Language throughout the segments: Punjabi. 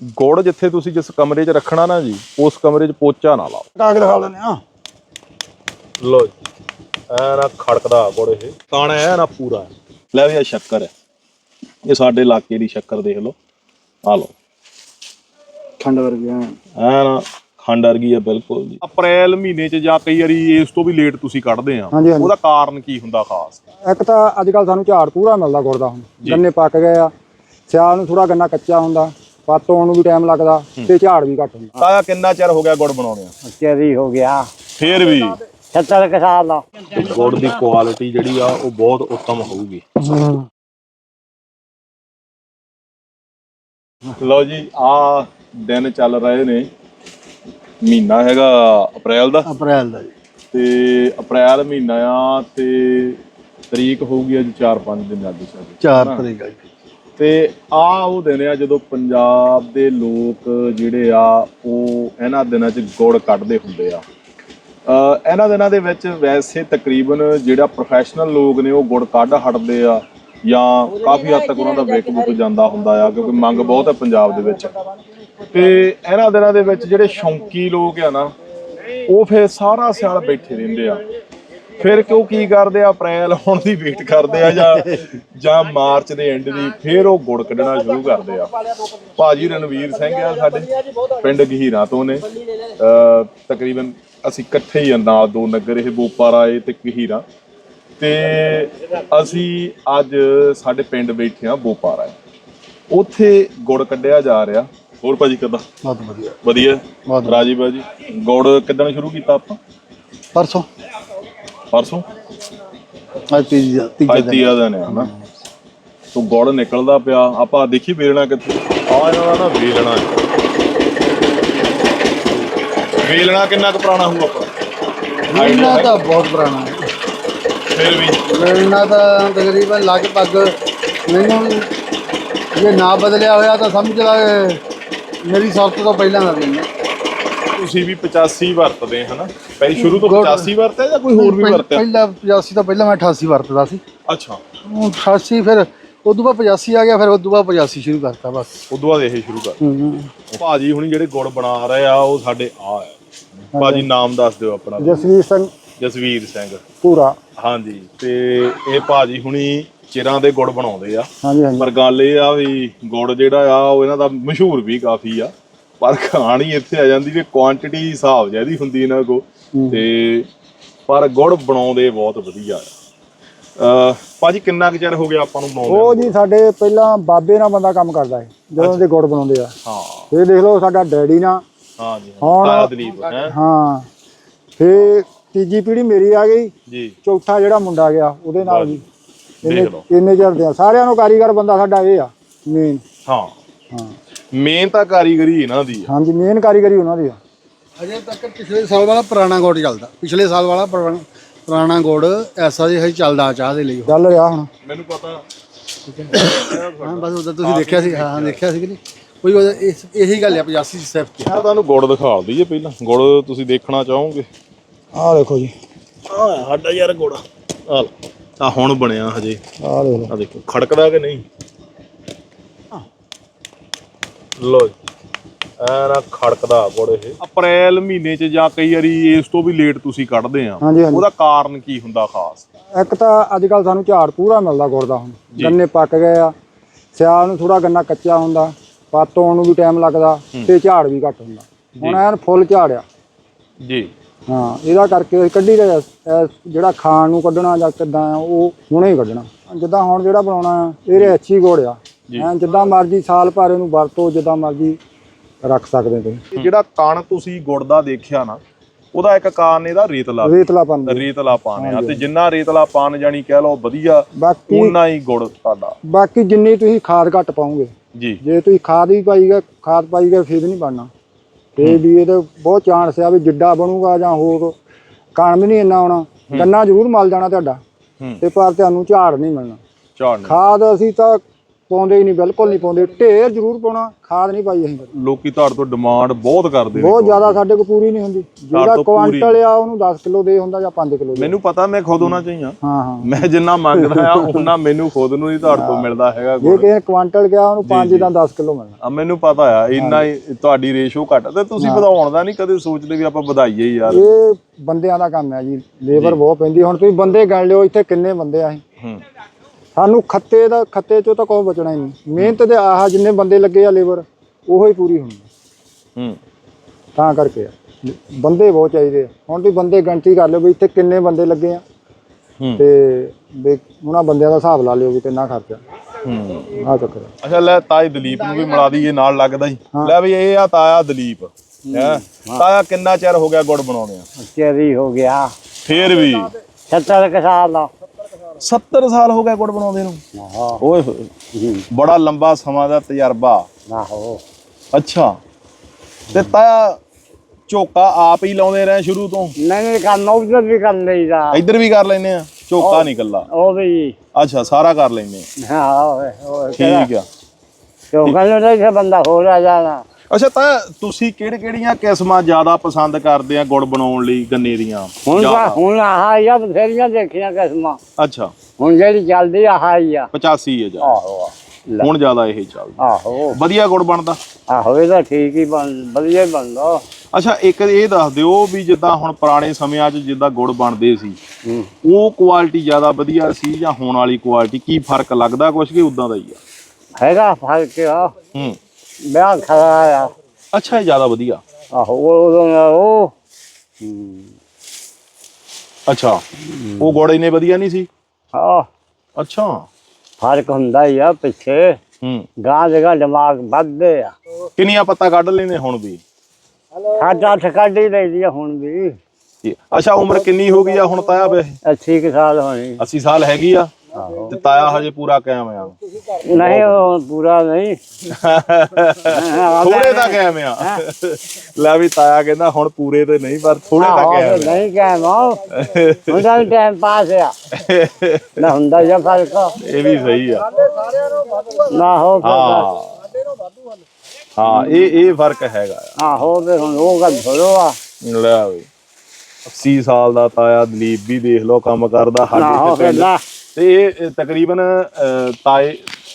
ਗੁੜ ਜਿੱਥੇ ਤੁਸੀਂ ਜਿਸ ਕਮਰੇ 'ਚ ਰੱਖਣਾ ਨਾ ਜੀ ਉਸ ਕਮਰੇ 'ਚ ਪੋਚਾ ਨਾ ਲਾਓ। ਕਾਗ ਦਿਖਾ ਲੈਣੇ ਆ ਲੋ ਜੀ ਐ ਨਾ ਖੜਕਦਾ ਗੁੜ ਇਹ ਕਾਣਾ ਐ ਨਾ ਪੂਰਾ। ਲੈ ਵੀ ਆ ਸ਼ੱਕਰ ਹੈ। ਇਹ ਸਾਡੇ ਇਲਾਕੇ ਦੀ ਸ਼ੱਕਰ ਦੇਖ ਲਓ। ਆ ਲਓ। ਖੰਡ ਵਰਗੀਆਂ ਐ ਨਾ ਖੰਡ ਵਰਗੀ ਹੈ ਬਿਲਕੁਲ ਜੀ। ਅਪ੍ਰੈਲ ਮਹੀਨੇ 'ਚ ਜਾਂ ਕਈ ਵਾਰੀ ਇਸ ਤੋਂ ਵੀ ਲੇਟ ਤੁਸੀਂ ਕੱਢਦੇ ਆ। ਹਾਂਜੀ, ਹਾਂਜੀ। ਉਹਦਾ ਕਾਰਨ ਕੀ ਹੁੰਦਾ ਖਾਸ? ਇੱਕ ਤਾਂ ਅੱਜ ਕੱਲ ਸਾਨੂੰ ਝਾੜ ਪੂਰਾ ਮਿਲਦਾ ਗੁੜ ਦਾ ਹੁਣ। ਗੰਨੇ ਪੱਕ ਗਏ ਆ। ਸਿਆਲ ਨੂੰ ਥੋੜਾ ਗੰਨਾ ਕੱਚਾ ਹੁੰਦਾ। ਪੱਤ ਆਉਣ ਨੂੰ ਵੀ ਟਾਈਮ ਲੱਗਦਾ ਤੇ ਝਾੜ ਵੀ ਘੱਟ ਹੁੰਦਾ। ਤਾਇਆ ਕਿੰਨਾ ਚਿਰ ਹੋ ਗਿਆ ਗੁੜ ਬਣਾਉਂਦੇ ਆ? ਚੇਰੀ ਹੋ ਗਿਆ। ਫੇਰ ਵੀ? 70 ਕੁ ਸਾਲ ਦਾ। ਤੇ ਗੁੜ ਦੀ ਕੁਆਲਿਟੀ ਜਿਹੜੀ ਆ ਉਹ ਬਹੁਤ ਉੱਤਮ ਹੋਊਗੀ। ਲਓ ਜੀ ਆ ਦਿਨ ਚੱਲ ਰਹੇ ਨੇ। ਮਹੀਨਾ ਹੈਗਾ ਅਪ੍ਰੈਲ ਦਾ। ਅਪ੍ਰੈਲ ਦਾ ਜੀ। ਤੇ ਅਪ੍ਰੈਲ ਮਹੀਨਾ ਆ ਤੇ ਤਰੀਕ ਹੋਊਗੀ ਅੱਜ 4-5 ਦਿਨ ਅੱਜ ਸਾਡੇ 4 ਤਰੀਕ ਜੀ। ਤੇ ਆ ਉਹ ਦਿਨ ਆ ਜਦੋਂ ਪੰਜਾਬ ਦੇ ਲੋਕ ਜਿਹੜੇ ਆ, ਉਹ ਇਹਨਾਂ ਦਿਨਾਂ 'ਚ ਗੁੜ ਕੱਢਦੇ ਹੁੰਦੇ ਆ। ਇਹਨਾਂ ਦਿਨਾਂ ਦੇ ਵਿੱਚ ਵੈਸੇ ਤਕਰੀਬਨ ਜਿਹੜਾ ਪ੍ਰੋਫੈਸ਼ਨਲ ਲੋਕ ਨੇ, ਉਹ ਗੁੜ ਕੱਢ ਹਟਦੇ ਆ ਜਾਂ ਕਾਫੀ ਹੱਦ ਤੱਕ ਉਹਨਾਂ ਦਾ ਵਿਕ ਬੁੱਕ ਜਾਂਦਾ ਹੁੰਦਾ ਆ, ਕਿਉਂਕਿ ਮੰਗ ਬਹੁਤ ਹੈ ਪੰਜਾਬ ਦੇ ਵਿੱਚ। ਤੇ ਇਹਨਾਂ ਦਿਨਾਂ ਦੇ ਵਿੱਚ ਜਿਹੜੇ ਸ਼ੌਂਕੀ ਲੋਕ ਆ ਨਾ, ਉਹ ਫਿਰ ਸਾਰਾ ਸਿਆਲ ਬੈਠੇ ਰਹਿੰਦੇ ਆ। ਫਿਰ ਕਿਉਂ ਕੀ ਕਰਦੇ ਆ? ਅਪ੍ਰੈਲ ਆਉਣ ਦੀ ਵੇਟ ਕਰਦੇ ਆ ਜਾਂ ਜਾਂ ਮਾਰਚ ਦੇ ਐਂਡ ਦੀ ਫਿਰ ਉਹ ਗੁੜ ਕੱਢਣਾ ਸ਼ੁਰੂ ਕਰਦੇ ਆ। ਭਾਜੀ ਰਣਵੀਰ ਸਿੰਘ ਆ ਸਾਡੇ ਪਿੰਡ ਗਹੀਰਾਂ ਤੋਂ ਨੇ। ਅ ਤਕਰੀਬਨ ਅਸੀਂ ਇਕੱਠੇ ਹੀ ਆ ਨਾਲ ਦੋ ਨਗਰ ਇਹ ਬੋਪਾਰਾ ਏ ਤੇ ਗਹੀਰਾਂ। ਤੇ ਅਸੀਂ ਅੱਜ ਸਾਡੇ ਪਿੰਡ ਬੈਠੇ ਆ ਬੋਪਾਰਾ। ਉੱਥੇ ਗੁੜ ਕੱਢਿਆ ਜਾ ਰਿਹਾ। ਹੋਰ ਭਾਜੀ ਕਿੱਦਾਂ? ਬਹੁਤ ਵਧੀਆ। ਵਧੀਆ। ਰਾਜੀ ਬਾਜੀ ਗੁੜ ਕਿੱਦਣ ਸ਼ੁਰੂ ਕੀਤਾ ਆਪਾਂ? ਪਰਸੋਂ। ਪਰਸੋਂ? ਅੱਜ ਤੀਜਾ ਅੱਜ ਤੀਆ ਦਿਨ ਆ ਹਨਾ? ਤੂੰ ਗੁੜ ਨਿਕਲਦਾ ਪਿਆ। ਆਪਾਂ ਦੇਖੀ ਵੇਲਣਾ ਕਿੱਥੇ? ਆ ਇਹਨਾਂ ਦਾ ਨਾ ਵੇਲਣਾ। ਹੈ। ਵੇਲਣਾ ਕਿੰਨਾ ਕੁ ਪੁਰਾਣਾ ਹੋਊ ਆਪਾਂ? ਮਿਲਣਾ ਤਾਂ ਬਹੁਤ ਪੁਰਾਣਾ ਹੈ। ਫਿਰ ਵੀ। ਮਿਲਣਾ ਤਾਂ ਤਕਰੀਬਨ ਲਗਭਗ ਮੈਨੂੰ ਜੇ ਨਾ ਬਦਲਿਆ ਹੋਇਆ ਤਾਂ ਸਮਝ ਲਾ ਇਹ ਮੇਰੀ ਸੌਤ ਤੋਂ ਪਹਿਲਾਂ ਦਾ ਦਿਨ ਹੈ। ਤੁਸੀਂ ਵੀ 85 ਵਰਤਦੇ ਹਨਾ? ਪਹਿਲੀ ਸ਼ੁਰੂ ਤੋਂ 85 ਵਰਤਿਆ ਜਾਂ ਕੋਈ ਹੋਰ ਵੀ ਵਰਤਿਆ? ਪਹਿਲਾਂ 85 ਤੋਂ ਪਹਿਲਾਂ ਮੈਂ 88 ਵਰਤਦਾ ਸੀ। ਅੱਛਾ। ਹੁਣ 88 ਫਿਰ ਉਦੋਂ ਬਾਅਦ 85 ਆ ਗਿਆ ਫਿਰ ਉਦੋਂ ਬਾਅਦ 85 ਸ਼ੁਰੂ ਕਰਤਾ ਬਸ। ਉਦੋਂ ਬਾਅਦ ਇਹ ਸ਼ੁਰੂ ਕਰ ਭਾਜੀ ਹੁਣੀ ਜਿਹੜੇ ਗੁੜ ਬਣਾ ਰਹੇ ਆ ਉਹ ਸਾਡੇ ਆ ਭਾਜੀ ਨਾਮ ਦੱਸ ਦਿਓ ਆਪਣਾ। ਜਸਵੀਰ ਸਿੰਘ। ਜਸਵੀਰ ਸਿੰਘ। ਪੂਰਾ ਹਾਂਜੀ ਤੇ ਇਹ ਭਾਜੀ ਹੁਣੀ ਚਿਰਾਂ ਦੇ ਗੁੜ ਬਣਾਉਂਦੇ ਆ। ਪਰ ਗੱਲ ਇਹ ਆ ਵੀ ਗੁੜ ਜਿਹੜਾ ਆ ਉਹ ਇਹਨਾਂ ਦਾ ਮਸ਼ਹੂਰ ਵੀ ਕਾਫੀ ਆ। ਪਰ ਕਹਾਣੀ ਇੱਥੇ ਆ ਜਾਂਦੀ ਵੀ ਕੁਆਂਟੀਟੀ ਹਿਸਾਬ ਜਿਆਦੀ ਹੁੰਦੀ ਇਹਨਾਂ ਕੋ ਤੇ ਪਰ ਗੁੜ ਬਣਾਉਂਦੇ ਬਹੁਤ ਵਧੀਆ ਆ। ਅ ਭਾਜੀ ਕਿੰਨਾ ਕੁ ਚਿਰ ਹੋ ਗਿਆ ਆਪਾਂ ਨੂੰ ਬਣਾਉਂਦੇ ਉਹ ਜੀ ਸਾਡੇ ਪਹਿਲਾਂ ਬਾਬੇ ਨਾਲ ਬੰਦਾ ਕੰਮ ਕਰਦਾ ਹੈ ਜਦੋਂ ਦੇ ਗੁੜ ਬਣਾਉਂਦੇ ਆ। ਹਾਂ। ਇਹ ਦੇਖ ਲਓ ਸਾਡਾ ਡੈਡੀ ਨਾਲ ਹਾਂ ਜੀ ਤਾਇਆ ਦਲੀਪ ਹੈ? ਹਾਂ। ਫੇ ਤੀਜੀ ਪੀੜ੍ਹੀ ਮੇਰੀ ਆ ਗਈ ਜੀ। ਚੌਥਾ ਜਿਹੜਾ ਮੁੰਡਾ ਗਿਆ ਉਹਦੇ ਨਾਲ ਇੰਨੇ ਦੇਖ ਲਓ। ਇੰਨੇ ਚਿਰ ਦੇ ਆ। ਸਾਰਿਆਂ ਨੂੰ ਕਾਰੀਗਰ ਬੰਦਾ ਸਾਡਾ ਇਹ ਆ ਮੇਨ ਹਾਂ। ਹਾਂ। ਮੇਨ ਤਾਂ ਕਾਰੀਗਰੀ ਇਹਨਾਂ ਦੀ ਆ। ਹਾਂਜੀ ਮੇਨ ਕਾਰੀਗਰੀ ਉਹਨਾਂ ਦੀ ਆ। ਅਜੇ ਤੱਕ ਪਿਛਲੇ ਸਾਲ ਵਾਲਾ ਪੁਰਾਣਾ ਗੋੜ ਚੱਲਦਾ। ਪਿਛਲੇ ਸਾਲ ਵਾਲਾ ਪੁਰਾਣਾ ਪੁਰਾਣਾ ਗੋੜ ਐਸਾ ਜਿਹਾ ਹੀ ਚੱਲਦਾ ਚਾਹ ਦੇ ਲਈ। ਚੱਲ ਰਿਹਾ ਹੁਣ। ਮੈਨੂੰ ਪਤਾ। ਹਾਂ ਬਸ ਉਦੋਂ ਤੁਸੀਂ ਦੇਖਿਆ ਸੀ ਹਾਂ ਦੇਖਿਆ ਸੀ ਕਿ ਨਹੀਂ? ਕੋਈ ਉਹਦਾ ਇਸ ਇਹੀ ਗੱਲ ਹੈ 85 ਸਿਫਤ ਤੇ ਮੈਂ ਤੁਹਾਨੂੰ ਗੁੜ ਦਿਖਾ ਦਈਏ ਪਹਿਲਾਂ। ਗੁੜ ਤੁਸੀਂ ਦੇਖਣਾ ਚਾਹੋਗੇ? ਆਹ ਦੇਖੋ ਜੀ। ਆ ਸਾਡਾ ਯਾਰ ਗੁੜ। ਆ ਆ ਹੁਣ ਬਣਿਆ ਹਜੇ। ਆਹ ਦੇਖ। ਲਓ ਆ ਦੇਖੋ ਖੜਕਦਾ ਕਿ ਨਹੀਂ? ਲੋ ਐ ਨਾ ਖੜਕਦਾ ਗੁੜ ਇਹ। ਅਪ੍ਰੈਲ ਮਹੀਨੇ 'ਚ ਜਾਂ ਕਈ ਵਾਰੀ ਇਸ ਤੋਂ ਵੀ ਲੇਟ ਤੁਸੀਂ ਕੱਢਦੇ ਆ। ਹਾਂਜੀ ਹਾਂਜੀ। ਉਹਦਾ ਕਾਰਨ ਕੀ ਹੁੰਦਾ ਖਾਸ? ਇੱਕ ਤਾਂ ਅੱਜ ਕੱਲ ਸਾਨੂੰ ਝਾੜ ਪੂਰਾ ਮਿਲਦਾ ਗੁੜ ਦਾ ਹੁਣ। ਗੰਨੇ ਪੱਕ ਗਏ ਆ। ਸਿਆਲ ਨੂੰ ਥੋੜਾ ਗੰਨਾ ਕੱਚਾ ਹੁੰਦਾ। ਪੱਤ ਆਉਣ ਨੂੰ ਵੀ ਟਾਈਮ ਲੱਗਦਾ ਤੇ ਝਾੜ ਵੀ ਘੱਟ ਹੁੰਦਾ। ਹੁਣ ਐਨ ਫੁੱਲ ਝਾੜਿਆ ਜੀ। ਹਾਂ ਇਹਦਾ ਕਰਕੇ ਅਸੀਂ ਕੱਢੀ ਦਾ ਜਿਹੜਾ ਖਾਣ ਨੂੰ ਕੱਢਣਾ ਜਾਂ ਕਿੱਦਾਂ ਆ ਉਹ ਹੁਣੇ ਹੀ ਕੱਢਣਾ। ਜਿੱਦਾਂ ਹੁਣ ਜਿਹੜਾ ਬਣਾਉਣਾ ਆ ਇਹਦੇ ਅੱਛੀ ਗੁੜ ਆ। ਐਂ ਜਿੱਦਾਂ ਮਰਜ਼ੀ ਸਾਲ ਭਰ ਇਹਨੂੰ ਵਰਤੋ ਜਿੱਦਾਂ ਮਰਜ਼ੀ ਰੱਖ ਸਕਦੇ ਤੁਸੀਂ। ਜਿਹੜਾ ਕਣ ਤੁਸੀਂ ਗੁੜ ਦਾ ਦੇਖਿਆ ਨਾ ਉਹਦਾ ਇੱਕ ਕਾਰਨ ਇਹਦਾ ਰੇਤਲਾ ਰੇਤਲਾ ਪਾਣ ਰੇਤਲਾ ਪਾਣ ਆ ਤੇ ਜਿੰਨਾ ਰੇਤਲਾ ਪਾਣ ਜਾਨੀ ਕਹਿ ਲਓ ਵਧੀਆ ਉਨਾ ਹੀ ਗੁੜ ਤੁਹਾਡਾ। ਬਾਕੀ ਜਿੰਨੀ ਤੁਸੀਂ ਖਾਦ ਘੱਟ ਪਾਓਗੇ। ਜੀ। ਜੇ ਤੁਸੀਂ ਖਾਦ ਵੀ ਪਾਈ ਗਏ ਖਾਦ ਪਾਈ ਗਏ ਫਿਰ ਨਹੀਂ ਬਣਨਾ। ਤੇ ਵੀ ਇਹਦੇ ਬਹੁਤ ਚਾਂਸ ਆ ਵੀ ਜਿੱਡਾ ਬਣੂਗਾ ਜਾਂ ਹੋਰ ਕਣ ਵੀ ਨਹੀਂ ਇੰਨਾ ਆਉਣਾ। ਗੰਨਾ ਜ਼ਰੂਰ ਮਲ ਜਾਣਾ ਤੁਹਾਡਾ। ਹੂੰ। ਤੇ ਪਰ ਤੁਹਾਨੂੰ ਝਾੜ ਨਹੀਂ ਮਿਲਣਾ। ਝਾੜ ਨਹੀਂ। ਖਾਦ ਅਸੀਂ ਤਾਂ ਪਾਉਂਦੇ ਹੀ ਨਹੀਂ ਬਿਲਕੁਲ ਨਹੀਂ ਪਾਉਂਦੇ। ਢੇਰ ਜ਼ਰੂਰ ਪਾਉਣਾ ਖਾਦ ਨਹੀਂ ਪਾਈ ਅਸੀਂ ਕਦੇ। ਲੋਕੀ ਤੁਹਾਡੇ ਤੋਂ ਡਿਮਾਂਡ ਬਹੁਤ ਕਰਦੇ ਨੇ ਬਹੁਤ ਜ਼ਿਆਦਾ ਸਾਡੇ ਕੋਲ ਪੂਰੀ ਨਹੀਂ ਹੁੰਦੀ। ਜਿਹੜਾ ਤੋਂ ਪੂਰੀ। ਕੁਆਂਟਲ ਆ ਉਹਨੂੰ 10 ਕਿਲੋ ਦੇ ਹੁੰਦਾ ਜਾਂ 5 ਕਿਲੋ ਦੇ। ਮੈਨੂੰ ਪਤਾ ਮੈਂ ਖੁਦ ਉਹਨਾਂ ਚ ਹੀ ਹਾਂ ਹਾਂ। ਮੈਂ ਜਿੰਨਾ ਮੰਗਦਾ ਆ ਉਹਨਾਂ ਮੈਨੂੰ ਖੁਦ ਨੂੰ ਹੀ ਤੁਹਾਡੇ ਤੋਂ ਮਿਲਦਾ ਹੈਗਾ ਜੇ ਕਿਸੇ ਨੇ ਕੁਆਂਟਲ ਗਿਆ ਉਹਨੂੰ 5 ਜਾਂ। 10 ਕਿਲੋ ਮਿਲਣਾ। ਆ ਮੈਨੂੰ ਪਤਾ ਆ ਇੰਨਾ ਹੀ। ਤੁਹਾਡੀ ਰੇਸ਼ੋ ਘੱਟ ਤੇ ਤੁਸੀਂ ਵਧਾਉਣ ਦਾ ਨਹੀਂ ਕਦੇ ਸੋਚਦੇ ਵੀ ਆਪਾਂ ਵਧਾਈਏ ਯਾਰ। ਇਹ ਬੰਦਿਆਂ ਦਾ ਕੰਮ ਹੈ ਜੀ। ਲੇਬਰ ਬਹੁਤ ਪੈਂਦੀ ਹੁਣ ਤੁਸੀਂ ਬੰਦੇ ਗਣ ਲਿਓ ਇੱਥੇ ਕਿੰਨੇ ਬੰਦੇ ਆ ਅਸੀਂ? ਹੂੰ। ਸਾਨੂੰ ਖੱਤੇ ਦਾ ਖੱਤੇ ਚੋਂ ਤਾਂ ਕੋਈ ਬਚਣਾ ਹੀ ਨਹੀਂ। ਮਿਹਨਤ ਦੇ ਆਹ ਜਿੰਨੇ ਬੰਦੇ ਲੱਗੇ ਆ ਲੇਬਰ ਉਹੋ ਹੀ ਪੂਰੀ ਹੋਣੀ। ਹੂੰ। ਤਾਂ ਕਰਕੇ ਆ। ਬੰਦੇ ਬਹੁਤ ਚਾਹੀਦੇ ਆ। ਹੁਣ ਤੁਸੀਂ ਬੰਦੇ ਗਿਣਤੀ ਕਰ ਲਿਓ ਵੀ ਇੱਥੇ ਕਿੰਨੇ ਬੰਦੇ ਲੱਗੇ ਆ। ਹੂੰ। ਤੇ ਵੀ ਉਹਨਾਂ ਬੰਦਿਆਂ ਦਾ ਹਿਸਾਬ ਲਾ ਲਿਓ ਵੀ ਕਿੰਨਾ ਖਰਚਾ। ਹੂੰ। ਆ ਚੱਕਰ ਆ। ਅੱਛਾ ਲੈ ਤਾਏ ਦਲੀਪ ਨੂੰ ਵੀ ਮਿਲਾ ਦਈਏ ਨਾਲ ਲੱਗਦਾ ਹੀ। ਲੈ ਵੀ ਇਹ ਆ ਤਾਇਆ ਦਲੀਪ। ਹੈ। ਤਾਇਆ ਕਿੰਨਾ ਚਿਰ ਹੋ ਗਿਆ ਗੁੜ ਬਣਾਉਂਦੇ ਆ? ਚੇਰੀ ਹੋ ਗਿਆ। ਫੇਰ ਵੀ। 70 ਕੁ ਸਾਲ ਦਾ। 70 ਸਾਲ ਹੋ ਗਏ ਗੁੜ ਬਣਾਉਂਦੇ ਨੂੰ। ਆਹੋ। ਓਏ ਹੋਏ। ਬੜਾ ਲੰਬਾ ਸਮਾਂ ਦਾ ਤਜਰਬਾ। ਆਹੋ ਅੱਛਾ। ਤੇ ਤਾਇਆ ਝੋਕਾ ਆਪ ਹੀ ਲਾਉਂਦੇ ਰਹੇ ਸ਼ੁਰੂ ਤੋਂ? ਨਹੀਂ ਕੰਮ ਉਧਰ ਵੀ ਕਰ ਲਈਦਾ। ਇੱਧਰ ਵੀ ਕਰ ਲੈਨੇ ਆ? ਝੋਕਾ ਨਹੀਂ ਕੱਲਾ ਉਹ ਵੀ ਅੱਛਾ ਸਾਰਾ ਕਰ ਲੈਨੇ ਹਾਂ ਠੀਕ ਆ। ਗੱਲ ਨਹੀਂ ਸੀ ਬੰਦਾ ਹੋ ਰਿਹਾ ਜਾਣਾ। ਅੱਛਾ ਤਾਂ ਤੁਸੀਂ ਕਿਹੜੀ ਕਿਹੜੀਆਂ ਕਿਸਮਾਂ ਜ਼ਿਆਦਾ ਪਸੰਦ ਕਰਦੇ ਆ ਗੁੜ ਬਣਾਉਣ ਲਈ ਗੰਨੇ ਦੀਆਂ? ਹੁਣ ਤਾਂ ਜ਼ਿਆਦਾ? ਹੁਣ ਆਹ ਯਾ ਬਥੇਰੀਆਂ ਦੇਖੀਆਂ ਕਿਸਮਾਂ। ਅੱਛਾ। ਹੁਣ ਜਿਹੜੀ ਚੱਲਦੀ ਆ ਆਹ ਹੀ ਆ। 85 ਹੈ ਜਾ ਆਹੋ ਲੈ, ਹੁਣ ਜ਼ਿਆਦਾ ਇਹ ਚੱਲਦਾ। ਆਹੋ। ਵਧੀਆ ਗੁੜ ਬਣਦਾ? ਆਹੋ ਇਹ ਤਾਂ ਠੀਕ ਹੀ ਬਣ ਵਧੀਆ ਹੀ ਬਣਦਾ। ਅੱਛਾ ਇੱਕ ਇਹ ਦੱਸ ਦਿਓ ਵੀ ਜਿੱਦਾਂ ਹੁਣ ਪੁਰਾਣੇ ਸਮਿਆਂ 'ਚ ਜਿੱਦਾਂ ਗੁੜ ਬਣਦੇ ਸੀ ਹੂੰ। ਉਹ ਕੁਆਲਿਟੀ ਜ਼ਿਆਦਾ ਵਧੀਆ ਸੀ ਜਾਂ ਹੁਣ ਵਾਲੀ ਕੁਆਲਿਟੀ ਕੀ ਫ਼ਰਕ ਲੱਗਦਾ ਕੁਛ ਕਿ ਉਦਾਂ ਦਾ ਹੀ ਆ? ਹੈਗਾ ਫ਼ਰਕ ਆ। ਹੂੰ। ਵਿਆਹ ਖਰਾ ਆ। ਅੱਛਾ ਇਹ ਜ਼ਿਆਦਾ ਵਧੀਆ। ਆਹੋ ਉਹ ਉਦੋਂ ਉਹ। ਅੱਛਾ ਉਹ ਗੁੜ ਇੰਨੇ ਵਧੀਆ ਨਹੀਂ ਸੀ? ਆਹ ਅੱਛਾ। ਫ਼ਰਕ ਹੁੰਦਾ ਹੀ ਆ ਪਿੱਛੇ। ਹੂੰ। ਗਾਂ ਜਗਾ ਦਿਮਾਗ ਵੱਧਦੇ ਆ। ਕਿੰਨੀਆਂ ਪੱਤਾ ਕੱਢ ਲੈਨੇ ਹੁਣ ਵੀ? ਸਾਡਾ ਠਕਾਡੀ ਹੀ ਲਈਦੀ ਆ ਹੁਣ ਵੀ। ਅੱਛਾ ਉਮਰ ਕਿੰਨੀ ਹੋ ਗਈ ਆ ਹੁਣ ਤਾਇਆ ਵੈਸੇ 80 ਕੁ ਸਾਲ ਹੋਣੀ। 80 ਸਾਲ ਹੈਗੀ ਆ? ਤੇ ਤਾਇਆ ਹਜੇ ਪੂਰਾ ਕਾਇਮ ਆ। ਨਹੀਂ ਉਹ ਪੂਰਾ ਨਹੀਂ। ਥੋੜੇ ਦਾ ਕਾਇਮ ਆ। ਲੈ ਵੀ ਤਾਇਆ ਕਹਿੰਦਾ ਹੁਣ ਪੂਰੇ ਤੇ ਨਹੀਂ ਪਰ ਥੋੜੇ ਦਾ ਆਹੋ, ਕਾਇਮ ਆ। ਨਹੀਂ ਕਹਿ ਮੋ ਹੁੰਦਾ ਵੀ ਟਾਈਮ ਪਾਸ ਆ। ਨਾ ਹੁੰਦਾ ਜਾਂ ਫ਼ਰਕ। ਇਹ ਵੀ ਸਹੀ ਆ। ਨਾ ਹੋ ਹਾਂ। ਹਾਂ ਇਹ ਇਹ ਫ਼ਰਕ ਹੈਗਾ ਆ। ਆਹੋ ਵੀ ਹੁਣ ਉਹ ਗੱਲ ਥੋੜੋ ਆ। ਲੈ ਵੀ। 80 ਸਾਲ ਦਾ ਤਾਇਆ ਦਲੀਪ ਵੀ ਦੇਖ ਲਓ ਕੰਮ ਕਰਦਾ ਨਾ ਸਾਡੇ ਹੋ। ਨਾ ਤੇ ਇਹ ਤਕਰੀਬਨ ਅਹ, ਤਾਏ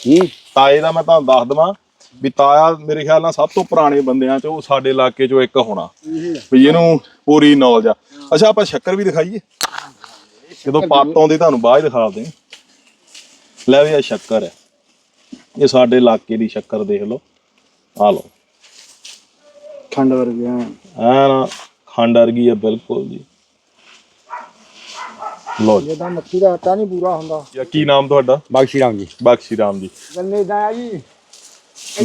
ਹੂੰ ਤਾਏ ਦਾ ਮੈਂ ਤੁਹਾਨੂੰ ਦੱਸ ਦਵਾਂ ਵੀ ਤਾਇਆ ਮੇਰੇ ਖਿਆਲ ਨਾਲ ਸਭ ਤੋਂ ਪੁਰਾਣੇ ਬੰਦਿਆਂ ਚੋਂ ਸਾਡੇ ਇਲਾਕੇ ਚੋਂ ਇੱਕ ਹੋਣਾ। ਵੀ ਇਹਨੂੰ ਪੂਰੀ ਨੌਲੇਜ ਆ। ਅੱਛਾ ਆਪਾਂ ਸ਼ੱਕਰ ਵੀ ਦਿਖਾਈਏ। ਜਦੋਂ ਪੱਤ ਆਉਂਦੀ ਤੁਹਾਨੂੰ ਬਾਅਦ 'ਚ ਦਿਖਾਉਂਦੇ ਲੈ ਵੀ ਆ ਸ਼ੱਕਰ ਹੈ ਇਹ ਸਾਡੇ ਇਲਾਕੇ ਦੀ ਸ਼ੱਕਰ ਦੇਖ ਲਓ। ਆ ਲਓ। ਖੰਡ ਵਰਗੀਆਂ। ਐ ਨਾ ਖੰਡ ਵਰਗੀ ਹੈ ਬਿਲਕੁਲ ਜੀ। ਲੋ ਜੀ। ਜਿਹਦਾ ਮੱਕੀ ਦਾ ਆਟਾ ਨਹੀਂ ਪੂਰਾ ਹੁੰਦਾ। ਇਹ ਕੀ ਨਾਮ ਤੁਹਾਡਾ? ਬਖਸ਼ੀ ਰਾਮ ਜੀ। ਬਖਸ਼ੀ ਰਾਮ ਜੀ। ਗੰਨੇ ਦਾ ਆ ਜੀ।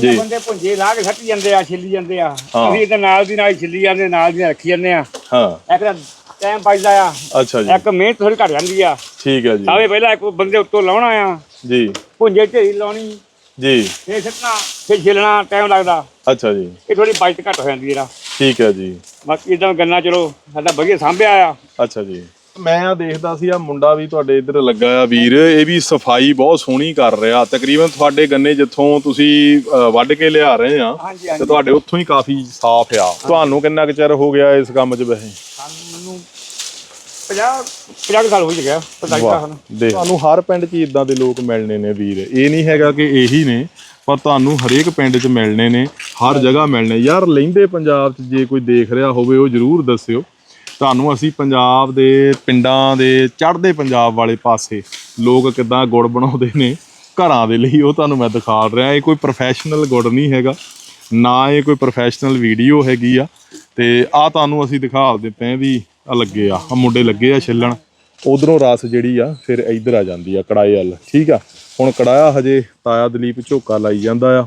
ਜੀ। ਬੰਦੇ ਪੁੰਜੇ ਲਾ ਕੇ ਸੱਟੀ ਜਾਂਦੇ ਆ ਛਿੱਲੀ ਜਾਂਦੇ ਆ। ਹਾਂ। ਅਸੀਂ ਤਾਂ ਨਾਲ ਦੀ ਨਾਲ ਹੀ ਛਿੱਲੀ ਜਾਂਦੇ ਨਾਲ ਦੀ ਨਾਲ ਰੱਖੀ ਜਾਂਦੇ ਆ। ਹਾਂ। ਇੱਕ ਤਾਂ ਟਾਈਮ ਬਚਦਾ ਆ। ਅੱਛਾ ਜੀ। ਇੱਕ ਮਿਹਨਤ ਥੋੜੀ ਘਟ ਜਾਂਦੀ ਆ। ਠੀਕ ਹੈ ਜੀ। ਸਾਵੇ ਪਹਿਲਾਂ ਇੱਕ ਬੰਦੇ ਉੱਤੋਂ ਲਾਉਣਾ ਆ। ਜੀ। ਪੁੰਜੇ ਢੇਰੀ ਲਾਉਣੀ। ਜੀ। ਫੇਰ ਸੱਟਣਾ ਫੇਰ ਛਿੱਲਣਾ ਟਾਈਮ ਲੱਗਦਾ। ਅੱਛਾ ਜੀ। ਇਹ ਥੋੜੀ ਬਚਤ ਘੱਟ ਹੋ ਜਾਂਦੀ ਇਹਦਾ ਠੀਕ ਹੈ ਜੀ। ਬਾਕੀ ਇਦਾਂ ਗੰਨਾ ਚਲੋ ਸਾਡਾ ਵਧੀਆ ਸਾਂਭਿਆ ਆ। ਅੱਛਾ ਜੀ। ਮੈਂ ਆ ਦੇਖਦਾ ਸੀ ਆ ਮੁੰਡਾ ਵੀ ਤੁਹਾਡੇ ਇੱਧਰ ਲੱਗਾ ਆ ਵੀਰ ਇਹ ਵੀ ਸਫ਼ਾਈ ਬਹੁਤ ਸੋਹਣੀ ਕਰ ਰਿਹਾ। ਤਕਰੀਬਨ ਤੁਹਾਡੇ ਗੰਨੇ ਜਿੱਥੋਂ ਤੁਸੀਂ ਅ, ਵੱਢ ਕੇ ਲਿਆ ਰਹੇ ਆ ਹਾਂਜੀ ਤੇ ਤੁਹਾਡੇ ਉੱਥੋਂ ਹੀ ਕਾਫੀ ਸਾਫ਼ ਆ। ਤੁਹਾਨੂੰ ਕਿੰਨਾ ਕੁ ਚਿਰ ਹੋ ਗਿਆ ਇਸ ਕੰਮ 'ਚ ਵੈਸੇ? ਮੈਨੂੰ 50 50 ਸਾਲ ਹੋ ਗਿਆ 45 ਸਾਲ ਦੇਖ। ਤੁਹਾਨੂੰ ਹਰ ਪਿੰਡ 'ਚ ਇਦਾਂ ਦੇ ਲੋਕ ਮਿਲਣੇ ਨੇ ਵੀਰ। ਇਹ ਨਹੀਂ ਹੈਗਾ ਕਿ ਇਹੀ ਨੇ ਪਰ ਤੁਹਾਨੂੰ ਹਰੇਕ ਪਿੰਡ 'ਚ ਮਿਲਣੇ ਨੇ ਹਰ ਜਗ੍ਹਾ ਮਿਲਣੇ। ਯਾਰ ਲਹਿੰਦੇ ਪੰਜਾਬ 'ਚ ਜੇ ਕੋਈ ਦੇਖ ਰਿਹਾ ਹੋਵੇ ਉਹ ਜਰੂਰ ਦੱਸਿਓ। ਤੁਹਾਨੂੰ ਅਸੀਂ ਪੰਜਾਬ ਦੇ ਪਿੰਡਾਂ ਦੇ ਚੜ੍ਹਦੇ ਪੰਜਾਬ ਵਾਲੇ ਪਾਸੇ ਲੋਕ ਕਿਦਾਂ ਗੁੜ ਬਣਾਉਂਦੇ ਨੇ ਘਰਾਂ ਦੇ ਲਈ ਉਹ ਤੁਹਾਨੂੰ ਮੈਂ ਦਿਖਾ ਰਿਹਾ। ਇਹ ਕੋਈ ਪ੍ਰੋਫੈਸ਼ਨਲ ਗੁੜ ਨਹੀਂ ਹੈਗਾ, ਨਾ ਇਹ ਕੋਈ ਪ੍ਰੋਫੈਸ਼ਨਲ ਵੀਡੀਓ ਹੈਗੀ ਆ। ਤੇ ਆ ਤੁਹਾਨੂੰ ਅਸੀਂ ਦਿਖਾ ਦਿੱਤੇ ਵੀ ਆ ਲੱਗੇ ਆ ਆ ਮੁੰਡੇ ਲੱਗੇ ਆ ਛਿੱਲਣ। ਉਧਰੋਂ ਰਸ ਜਿਹੜੀ ਆ, ਫਿਰ ਇੱਧਰ ਆ ਜਾਂਦੀ ਆ ਕੜਾਏ ਵੱਲ। ਠੀਕ ਆ? ਹੁਣ ਕੜਾਇਆ ਹਜੇ ਤਾਇਆ ਦਲੀਪ ਝੋਕਾ ਲਾਈ ਜਾਂਦਾ ਆ।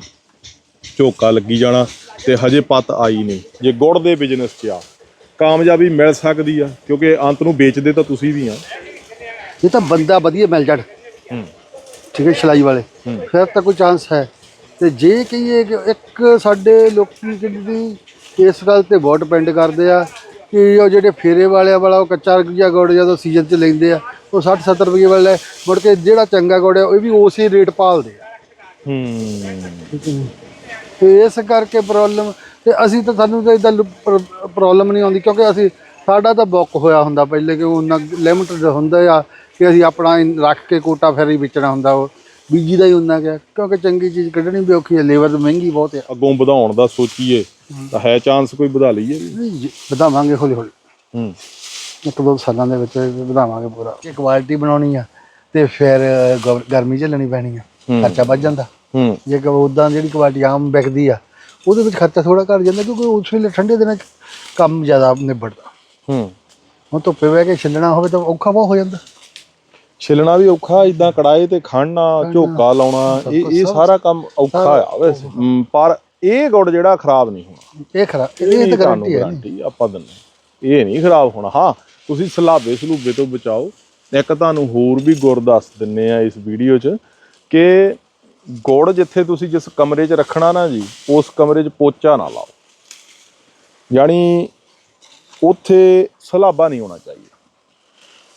ਝੋਕਾ ਲੱਗੀ ਜਾਣਾ ਤੇ ਹਜੇ ਪੱਤ ਆਈ ਨਹੀਂ। ਜੇ ਗੁੜ ਦੇ ਬਿਜ਼ਨਸ 'ਚ ਆ ਕਾਮਯਾਬੀ ਮਿਲ ਸਕਦੀ ਆ ਕਿਉਂਕਿ ਅੰਤ ਨੂੰ ਵੇਚਦੇ ਤਾਂ ਤੁਸੀਂ ਵੀ ਆ। ਇਹ ਤਾਂ ਬੰਦਾ ਵਧੀਆ ਮਿਲ ਜਾਣ ਹੂੰ। ਠੀਕ ਹੈ ਸਿਲਾਈ ਵਾਲੇ ਫਿਰ ਤਾਂ ਕੋਈ ਚਾਂਸ ਹੈ। ਤੇ ਜੇ ਕਹੀਏ ਕਿ ਇੱਕ ਸਾਡੇ ਲੋਕੀ ਜਿਹੜੀ ਇਸ ਗੱਲ ਤੇ ਬਹੁਤ ਡਿਪੈਂਡ ਕਰਦੇ ਆ ਕਿ ਉਹ ਜਿਹੜੇ ਫੇਰੇ ਵਾਲਿਆਂ ਵਾਲਾ ਉਹ ਕੱਚਾ ਜਿਹਾ ਗੁੜ ਜਦੋਂ ਸੀਜ਼ਨ 'ਚ ਲੈਂਦੇ ਆ ਉਹ 60 70 ਰੁਪਏ ਵਾਲਾ ਮੁੜ ਕੇ ਜਿਹੜਾ ਚੰਗਾ ਗੁੜ ਆ ਉਹ ਵੀ ਉਸੇ ਰੇਟ ਪਾਲਦੇ ਆ। ਹੂੰ। ਤੇ ਇਸ ਕਰਕੇ ਪ੍ਰੋਬਲਮ ਤੇ ਅਸੀਂ ਤਾਂ ਸਾਨੂੰ ਤਾਂ ਇਦਾਂ ਪ੍ਰੋਬਲਮ ਨਹੀਂ ਆਉਂਦੀ ਕਿਉਂਕਿ ਅਸੀਂ ਸਾਡਾ ਤਾਂ ਬੁੱਕ ਹੋਇਆ ਹੁੰਦਾ ਪਹਿਲੇ ਕਿ ਉਹਨਾਂ ਲਿਮਟਡ ਹੁੰਦਾ ਆ ਕਿ ਅਸੀਂ ਆਪਣਾ ਰੱਖ ਕੇ ਕੋਟਾ ਫਿਰ ਹੀ ਵੇਚਣਾ ਹੁੰਦਾ ਉਹ। ਬੀਜੀ ਦਾ ਹੀ ਹੁੰਦਾ ਗਿਆ ਕਿਉਂਕਿ ਚੰਗੀ ਚੀਜ਼ ਕੱਢਣੀ ਵੀ ਔਖੀ ਹੈ ਲੇਬਰ ਮਹਿੰਗੀ ਬਹੁਤ ਆ। ਅੱਗੋਂ ਵਧਾਉਣ ਦਾ ਸੋਚੀਏ ਤਾਂ ਹੈ ਚਾਂਸ ਕੋਈ ਵਧਾ ਲਈਏ ਵਧਾਵਾਂਗੇ ਹੌਲੀ ਹੌਲੀ। ਹੂੰ। ਇੱਕ ਦੋ ਸਾਲਾਂ ਦੇ ਵਿੱਚ ਵਧਾਵਾਂਗੇ ਪੂਰਾ। ਜੇ ਕੁਆਲਿਟੀ ਬਣਾਉਣੀ ਆ ਤੇ ਫਿਰ ਗਰ- ਗਰਮੀ ਝੱਲਣੀ ਪੈਣੀ ਆ। ਖਰਚਾ ਵੱਧ ਜਾਂਦਾ। ਹੂੰ। ਜੇ ਕਿ ਉਦਾਂ ਜਿਹੜੀ ਕੁਆਲਿਟੀ ਆਮ ਵਿਕਦੀ ਆ ਉਹਦੇ ਵਿੱਚ ਖਰਚਾ ਥੋੜਾ ਘੱਟ ਜਾਂਦਾ ਕਿਉਂਕਿ ਉਸ ਵੇਲੇ ਠੰਡੇ ਦਿਨਾਂ 'ਚ ਕੰਮ ਜ਼ਿਆਦਾ ਨਿਬੜਦਾ। ਹੂੰ। ਹੁਣ ਧੁੱਪੇ ਬਹਿ ਕੇ ਛਿੱਲਣਾ ਹੋਵੇ ਤਾਂ ਔਖਾ ਬਹੁਤ ਹੋ ਜਾਂਦਾ। ਛਿਲਣਾ ਵੀ ਔਖਾ ਇਦਾਂ ਕੜਾਏ ਤੇ ਖੜਨਾ ਝੋਕਾ ਲਾਉਣਾ ਇਹ ਇਹ ਸਾਰਾ ਕੰਮ ਔਖਾ ਆ ਵੈਸੇ ਪਰ ਇਹ ਗੁੜ ਜਿਹੜਾ ਖਰਾਬ ਨਹੀਂ ਹੋਣਾ। ਇਹ ਖਰਾ ਇਹ ਤਾਂ ਗਾਰੰਟੀ ਹੈ ਗਾਰੰਟੀ ਆਪਾਂ ਦਿੰਦੇ ਇਹ ਨਹੀਂ ਖਰਾਬ ਹੋਣਾ। ਹਾਂ ਤੁਸੀਂ ਸਲਾਬੇ ਸਲੂਬੇ ਤੋਂ ਬਚਾਓ। ਇੱਕ ਤੁਹਾਨੂੰ ਹੋਰ ਵੀ ਗੁੜ ਦੱਸ ਦਿੰਨੇ ਆ ਇਸ ਵੀਡੀਓ 'ਚ ਕਿ ਗੁੜ ਜਿੱਥੇ ਤੁਸੀਂ ਜਿਸ ਕਮਰੇ 'ਚ ਰੱਖਣਾ ਨਾ ਜੀ ਉਸ ਕਮਰੇ 'ਚ ਪੋਚਾ ਨਾ ਲਾਓ। ਯਾਨੀ ਉੱਥੇ ਸਲਾਬਾ ਨਹੀਂ ਹੋਣਾ ਚਾਹੀਦਾ।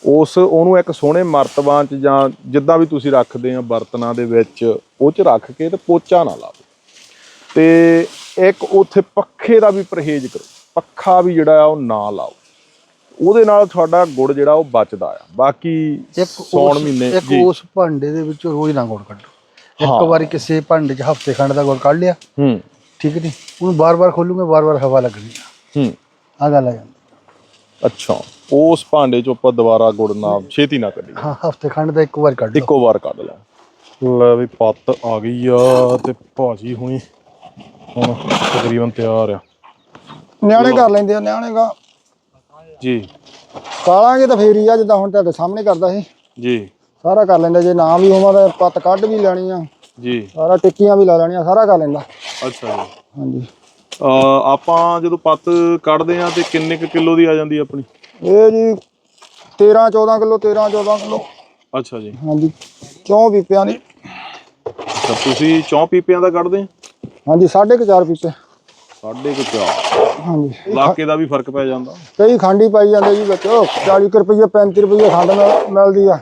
ਉਸ ਉਹਨੂੰ ਇੱਕ ਸੋਹਣੇ ਮਰਤਬਾਨ 'ਚ ਜਾਂ ਜਿੱਦਾਂ ਵੀ ਤੁਸੀਂ ਰੱਖਦੇ ਆ ਬਰਤਨਾਂ ਦੇ ਵਿੱਚ ਉਹ 'ਚ ਰੱਖ ਕੇ ਤੇ ਪੋਚਾ ਨਾ ਲਾਓ। ਤੇ ਇੱਕ ਉੱਥੇ ਪੱਖੇ ਦਾ ਵੀ ਪਰਹੇਜ਼ ਕਰੋ। ਪੱਖਾ ਵੀ ਜਿਹੜਾ ਆ ਉਹ ਨਾ ਲਾਓ। ਉਹਦੇ ਨਾਲ ਤੁਹਾਡਾ ਗੁੜ ਜਿਹੜਾ ਉਹ ਬਚਦਾ ਆ। ਬਾਕੀ ਸੌਣ ਮਹੀਨੇ ਇੱਕ ਉਸ ਭਾਂਡੇ ਦੇ ਵਿੱਚੋਂ ਰੋਜ਼ ਨਾ ਗੁੜ ਕੱਢੋ। ਇੱਕ ਵਾਰੀ ਕਿਸੇ ਭਾਂਡੇ 'ਚ ਹਫ਼ਤੇ ਖੰਡ ਦਾ ਗੁੜ ਕੱਢ ਲਿਆ। ਹੂੰ। ਠੀਕ ਨਹੀਂ? ਉਹਨੂੰ ਬਾਰ-ਬਾਰ ਖੋਲੂਗੇ ਬਾਰ-ਬਾਰ ਹਵਾ ਲੱਗਣੀ ਆ। ਹੂੰ। ਆਹ ਗੱਲ ਆ ਜਾਂਦੀ। ਅੱਛਾ। ਉਸ ਭਾਂਡੇ ਚੋਂ ਆਪਾਂ ਦੁਬਾਰਾ ਗੁੜ ਨਾ ਛੇਤੀ ਨਾ ਕੱਢੀ ਹਾਂ ਹਫ਼ਤੇ ਖੰਡ ਦਾ ਇੱਕ ਵਾਰ ਕੱਢ ਲਓ। ਇੱਕੋ ਵਾਰ ਕੱਢ ਲਾ। ਲੈ ਵੀ ਪੱਤ ਆ ਗਈ ਆ ਤੇ ਭਾਜੀ ਹੁਣੀ ਹੁਣ ਤਕਰੀਬਨ ਤਿਆਰ ਆ। ਨਿਆਣੇ ਕਰ ਲੈਂਦੇ ਆ ਨਿਆਣੇ ਦਾ ਜੀ। ਕਾਲਾਂਗੇ ਤਾਂ ਫੇਰ ਹੀ ਆ ਜਿੱਦਾਂ ਹੁਣ ਤੁਹਾਡੇ ਸਾਹਮਣੇ ਕਰਦਾ ਸੀ। ਜੀ। ਸਾਰਾ ਕਰ ਲੈਂਦਾ ਜੇ ਨਾ ਵੀ ਹੋਵਾਂ ਤਾਂ ਪੱਤ ਕੱਢ ਵੀ ਲੈਣੀ ਆ। ਜੀ। ਸਾਰਾ ਟਿੱਕੀਆਂ ਵੀ ਲਾ ਲੈਣੀਆਂ ਸਾਰਾ ਕਰ ਲੈਂਦਾ। ਅੱਛਾ ਜੀ। ਹਾਂਜੀ। ਅ ਆਪਾਂ ਜਦੋਂ ਪੱਤ ਕੱਢਦੇ ਆ ਤੇ ਕਿੰਨੇ ਕੁ ਕਿਲੋ ਦੀ ਆ ਜਾਂਦੀ ਆਪਣੀ? ਇਹ ਜੀ 13 14 ਕਿਲੋ 13 14 ਕਿਲੋ। ਅੱਛਾ ਜੀ। ਹਾਂਜੀ ਚੌਂ ਪੀਪਿਆਂ ਦੀ। ਅੱਛਾ ਤੁਸੀਂ ਚੌਂ ਪੀਪਿਆਂ ਦਾ ਕੱਢਦੇ ਆ? ਹਾਂਜੀ 4.5 ਪੀਪੇ। ਸਾਢੇ ਕੁ ਚਾਰ। ਹਾਂਜੀ। ਇਲਾਕੇ ਦਾ ਵੀ ਫ਼ਰਕ ਪੈ ਜਾਂਦਾ। ਕਈ ਖਾਂਡੀ ਪਾਈ ਜਾਂਦੇ ਜੀ ਵਿੱਚ। 40 ਕੁ ਰੁਪਏ 35 ਰੁਪਏ ਖੰਡ ਮਿਲ- ਮਿਲਦੀ ਆ।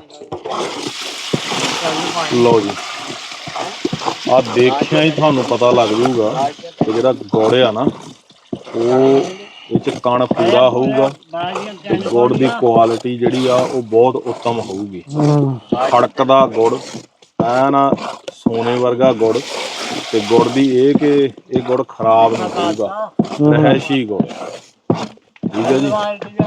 ਲਓ ਜੀ। ਆ ਦੇਖਿਆ ਹੀ ਤੁਹਾਨੂੰ ਪਤਾ ਲੱਗ ਜਾਊਗਾ ਕਿ ਜਿਹੜਾ ਗੁੜ ਆ ਨਾ, ਉਹ ਇਹ ਚ ਕਣ ਪੂਰਾ ਹੋਊਗਾ ਤੇ ਗੁੜ ਦੀ ਕੁਆਲਿਟੀ ਜਿਹੜੀ ਆ, ਉਹ ਬਹੁਤ ਉੱਤਮ ਹੋਊਗੀ। ਖੜਕਦਾ ਗੁੜ, ਐਨ ਸੋਨੇ ਵਰਗਾ ਗੁੜ, ਤੇ ਗੁੜ ਦੀ ਇਹ ਕਿ ਇਹ ਗੁੜ ਖਰਾਬ ਨਹੀਂ ਹੋਊਗਾ ਰਹਿਸ਼ੀ ਗੁੜ। ਠੀਕ ਹੈ ਜੀ।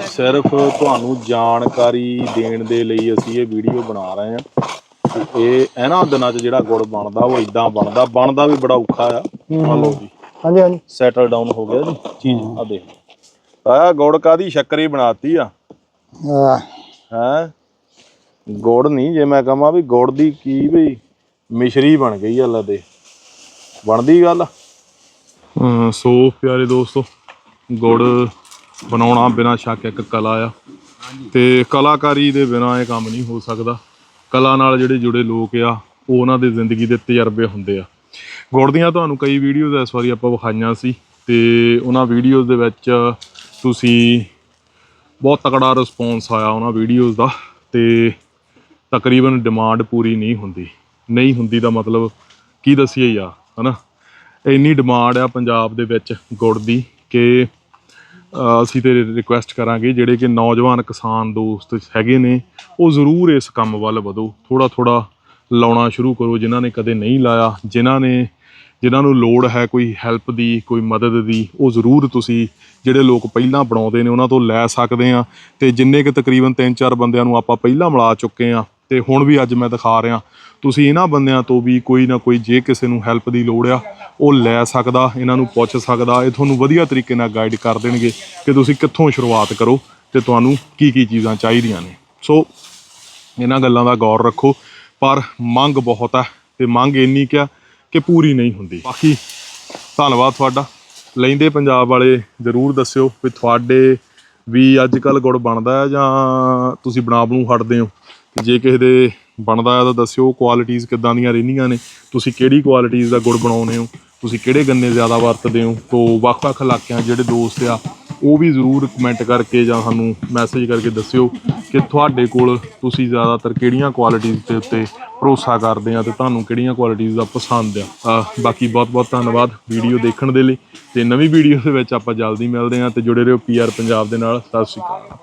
ਸਿਰਫ ਤੁਹਾਨੂੰ ਜਾਣਕਾਰੀ ਦੇਣ ਦੇ ਲਈ ਅਸੀਂ ਇਹ ਵੀਡੀਓ ਬਣਾ ਰਹੇ ਹਾਂ। ਇਹ ਇਹਨਾਂ ਦਿਨਾਂ 'ਚ ਜਿਹੜਾ ਗੁੜ ਬਣਦਾ ਉਹ ਇਦਾਂ ਬਣਦਾ। ਬਣਦਾ ਵੀ ਬੜਾ ਔਖਾ ਆ। ਮੰਨ ਲਓ ਜੀ। ਹਾਂਜੀ ਹਾਂਜੀ। ਸੈਟਲ ਡਾਊਨ ਹੋ ਗਿਆ ਜੀ ਚੀਜ਼ ਆ ਦੇਖ। ਆ ਗੁੜ ਕਾਦੀ ਸ਼ੱਕਰ ਹੀ ਬਣਾਤੀ ਆ। ਹੈ? ਗੁੜ ਨਹੀਂ ਜੇ ਮੈਂ ਕਹਾਂ ਵੀ ਗੁੜ ਦੀ ਕੀ ਵੀ ਮਿਸ਼ਰੀ ਬਣ ਗਈ ਆ ਲੱਦੇ ਬਣਦੀ ਗੱਲ? ਸੋ ਪਿਆਰੇ ਦੋਸਤੋ ਗੁੜ ਬਣਾਉਣਾ ਬਿਨਾਂ ਸ਼ੱਕ ਇੱਕ ਕਲਾ ਆ। ਤੇ ਕਲਾਕਾਰੀ ਦੇ ਬਿਨਾਂ ਇਹ ਕੰਮ ਨਹੀਂ ਹੋ ਸਕਦਾ। ਕਲਾ ਨਾਲ ਜਿਹੜੇ ਜੁੜੇ ਲੋਕ ਆ, ਉਹ ਉਹਨਾਂ ਦੇ ਜ਼ਿੰਦਗੀ ਦੇ ਤਜਰਬੇ ਹੁੰਦੇ ਆ। ਗੁੜ ਦੀਆਂ ਤੁਹਾਨੂੰ ਕਈ ਵੀਡੀਓਜ਼ ਇਸ ਵਾਰੀ ਆਪਾਂ ਵਿਖਾਈਆਂ ਸੀ ਤੇ ਉਹਨਾਂ ਵੀਡੀਓਜ਼ ਦੇ ਵਿੱਚ ਤੁਸੀਂ ਬਹੁਤ ਤਕੜਾ ਰਿਸਪੌਂਸ ਆਇਆ ਉਹਨਾਂ ਵੀਡੀਓਜ਼ ਦਾ ਤੇ ਤਕਰੀਬਨ ਡਿਮਾਂਡ ਪੂਰੀ ਨਹੀਂ ਹੁੰਦੀ। ਨਹੀਂ ਹੁੰਦੀ ਦਾ ਮਤਲਬ ਕੀ ਦਸੀਏ ਯਾ ਹਨਾ? ਇੰਨੀ ਡਿਮਾਂਡ ਆ ਪੰਜਾਬ ਦੇ ਵਿੱਚ ਗੁੜ ਦੀ ਕਿ ਅਸੀਂ ਤੇ ਰਿਕੁਐਸਟ ਕਰਾਂਗੇ ਜਿਹੜੇ ਕਿ ਨੌਜਵਾਨ ਕਿਸਾਨ ਦੋਸਤ ਹੈਗੇ ਨੇ, ਉਹ ਜ਼ਰੂਰ ਇਸ ਕੰਮ ਵੱਲ ਵਧੋ। ਥੋੜਾ ਥੋੜਾ ਲਾਉਣਾ ਸ਼ੁਰੂ ਕਰੋ, ਜਿਨ੍ਹਾਂ ਨੇ ਕਦੇ ਨਹੀਂ ਲਾਇਆ, ਜਿਨ੍ਹਾਂ ਨੇ, ਜਿਨ੍ਹਾਂ ਨੂੰ ਲੋੜ ਹੈ ਕੋਈ ਹੈਲਪ ਦੀ, ਕੋਈ ਮਦਦ ਦੀ, ਉਹ ਜ਼ਰੂਰ ਤੁਸੀਂ ਜਿਹੜੇ ਲੋਕ ਪਹਿਲਾਂ ਬਣਾਉਂਦੇ ਨੇ, ਉਹਨਾਂ ਤੋਂ ਲੈ ਸਕਦੇ ਆ। ਤੇ ਜਿੰਨੇ ਕਿ ਤਕਰੀਬਨ 3-4 ਬੰਦਿਆਂ ਨੂੰ ਆਪਾਂ ਪਹਿਲਾਂ ਮਿਲਾ ਚੁੱਕੇ ਆ, ਤੇ ਹੁਣ ਵੀ ਅੱਜ ਮੈਂ ਦਿਖਾ ਰਿਹਾ। ਤੁਸੀਂ ਇਹਨਾਂ ਬੰਦਿਆਂ ਤੋਂ ਵੀ ਕੋਈ ਨਾ ਕੋਈ, ਜੇ ਕਿਸੇ ਨੂੰ ਹੈਲਪ ਦੀ ਲੋੜ ਆ ਉਹ ਲੈ ਸਕਦਾ, ਇਹਨਾਂ ਨੂੰ ਪੁੱਛ ਸਕਦਾ, ਇਹ ਤੁਹਾਨੂੰ ਵਧੀਆ ਤਰੀਕੇ ਨਾਲ ਗਾਈਡ ਕਰ ਦੇਣਗੇ ਕਿ ਤੁਸੀਂ ਕਿੱਥੋਂ ਸ਼ੁਰੂਆਤ ਕਰੋ ਤੇ ਤੁਹਾਨੂੰ ਕੀ ਕੀ ਚੀਜ਼ਾਂ ਚਾਹੀਦੀਆਂ ਨੇ। ਸੋ ਇਹਨਾਂ ਗੱਲਾਂ ਦਾ ਗੌਰ ਰੱਖੋ, ਪਰ ਮੰਗ ਬਹੁਤ ਹੈ ਤੇ ਮੰਗ ਇੰਨੀ ਕਿਆ ਕਿ ਪੂਰੀ ਨਹੀਂ ਹੁੰਦੀ। ਬਾਕੀ ਧੰਨਵਾਦ ਤੁਹਾਡਾ। ਲੈਂਦੇ ਪੰਜਾਬ ਵਾਲੇ ਜਰੂਰ ਦੱਸਿਓ ਵੀ ਤੁਹਾਡੇ ਵੀ ਅੱਜ ਕੱਲ ਗੁੜ ਬਣਦਾ ਹੈ ਜਾਂ ਤੁਸੀਂ ਬਣਾ ਬਣੂ ਹਟਦੇ ਹੋ। ਜੇ ਕਿਸੇ ਦੇ ਬਣਦਾ ਹੈ ਤਾਂ ਦੱਸਿਓ ਕੁਆਲਿਟੀਆਂ ਕਿੱਦਾਂ ਦੀਆਂ ਰਹਿੰਦੀਆਂ ਨੇ, ਤੁਸੀਂ ਕਿਹੜੀ ਕੁਆਲਿਟੀਆਂ ਦਾ ਗੁੜ ਬਣਾਉਂਦੇ ਹੋ। ਤੁਸੀਂ ਕਿਹੜੇ ਗੰਨੇ ਜ਼ਿਆਦਾ ਵਰਤਦੇ ਹੋ? ਤੋਂ ਵੱਖ-ਵੱਖ ਇਲਾਕਿਆਂ ਜਿਹੜੇ ਦੋਸਤ ਆ, ਉਹ ਵੀ ਜ਼ਰੂਰ ਕਮੈਂਟ ਕਰਕੇ ਜਾਂ ਸਾਨੂੰ ਮੈਸੇਜ ਕਰਕੇ ਦੱਸਿਓ ਕਿ ਤੁਹਾਡੇ ਕੋਲ ਤੁਸੀਂ ਜ਼ਿਆਦਾਤਰ ਕਿਹੜੀਆਂ ਕੁਆਲਿਟੀਜ਼ ਦੇ ਉੱਤੇ ਭਰੋਸਾ ਕਰਦੇ ਆ ਤੇ ਤੁਹਾਨੂੰ ਕਿਹੜੀਆਂ ਕੁਆਲਿਟੀਜ਼ ਦਾ ਪਸੰਦ ਆ। ਬਾਕੀ ਬਹੁਤ ਬਹੁਤ ਧੰਨਵਾਦ ਵੀਡੀਓ ਦੇਖਣ ਦੇ ਲਈ ਤੇ ਨਵੀਂ ਵੀਡੀਓ ਦੇ ਵਿੱਚ ਆਪਾਂ ਜਲਦੀ ਮਿਲਦੇ ਹਾਂ ਤੇ ਜੁੜੇ ਰਹੋ ਪੀਆਰ ਪੰਜਾਬ ਦੇ ਨਾਲ। ਸਤਿ ਸ਼੍ਰੀ ਅਕਾਲ।